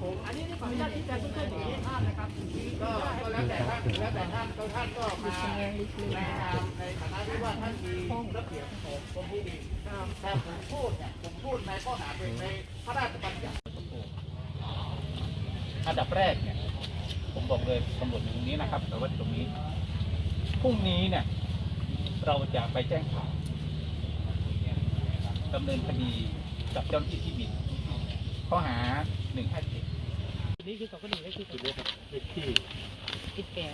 ผมอันนี้ขออนุญาตชี้แจงเพื่อนอย่างนี้ท่านนะครับก็ก็แล้วแต่ท่านแล้วแต่ท่านก็ท่านก็มาในนามในฐานะที่ว่าท่านมีระเบียบของกรมที่ดินแต่ผมพูดเนี่ยผมพูดในข้อหาเป็นในพระราชบัญญัติอันดับแรกเนี่ยผมบอกเลยตำรวจอยู่ตรงนี้นะครับแต่ว่าตรงนี้พรุ่งนี้เนี่ย เราจะไปแจ้งความดำเนินคดีกับเจ้าหน้าที่ที่ดินข้อหาหนึ่งห้าเจ็ดนี่คือสองคดีนี่คือจุดนี้ครับเลขที่ติดแก่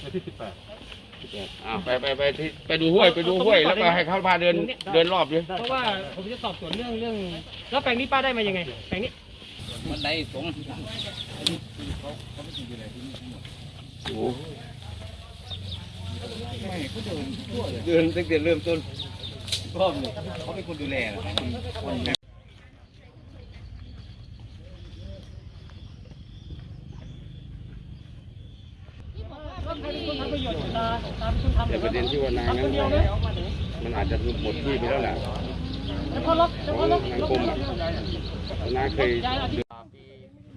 เลขที่สิบแปดอ่าไปไปไปที่ไปดูห้วยไปดูห้วยแล้วก็ให้เขาพาเดินเดินรอบด้วยเพราะว่าผมจะสอบสวนเรื่องเรื่อง แล้วแปลงนี้ป้าได้มายังไง แปลงนี้มันได้สงโอ้ เดินตั้งแต่เริ่มต้นรอบหนึ่งเขาเป็นคนดูแลนะครับครเนคนทำประโยชน์ตาเป็นทำแต่ประเด็นที่ว่านายนั้นทำคนเดียวเลยมันอาจจะหมดที่ไปแล้วแหละแล้วพอลบแล้วพอลบทางบกรมอะนายเคย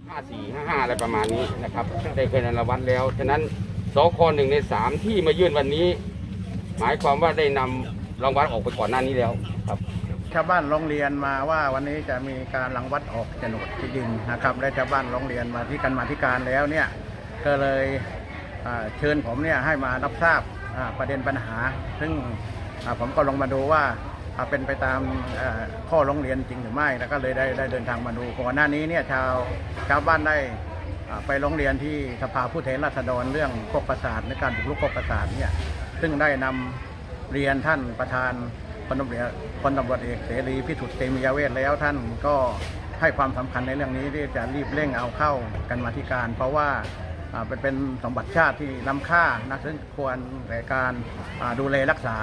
ห้าสี่ห้าห้าอะไรประมาณนี้นะครับได้เคยนำรวัลแล้ว ฉะนั้นสคหนึ่งในสามที่มายื่นวันนี้ หมายความว่าได้นำรางวัลออกไปก่อนหน้านี้แล้วครับ ชาวบ้านร้องเรียนมาว่าวันนี้จะมีการรังวัดออกโฉนดที่ดินนะครับและชาวบ้านร้องเรียนมาที่กันมาธิการแล้วเนี่ยก็เลยอ่าเชิญผมเนี่ยให้มารับทราบอ่าประเด็นปัญหา ซึ่งอ่าผมก็ลงมาดูว่าอ่าเป็นไปตามเอ่อข้อร้องเรียนจริงหรือไม่แล้วก็เลยได้ได้เดินทางมาดูก่อนหน้านี้เนี่ยชาวชาวบ้านได้อ่าไปร้องเรียนที่สภาผู้แทนราษฎรเรื่องโคกประสาทในการบุกรุกโคกประสาทเนี่ย ซึ่งได้นำเรียนท่านประธานพลตำรวจพลตำรวจเอกเสรีพิสุทธิ์เตมียเวทแล้วท่านก็ให้ความสำคัญในเรื่องนี้ที่จะรีบเร่งเอาเข้ากันมาธิการ เพราะว่าเป็นสมบัติชาติที่ล้ำค่านะซึ่งควรแต่การดูแลรักษา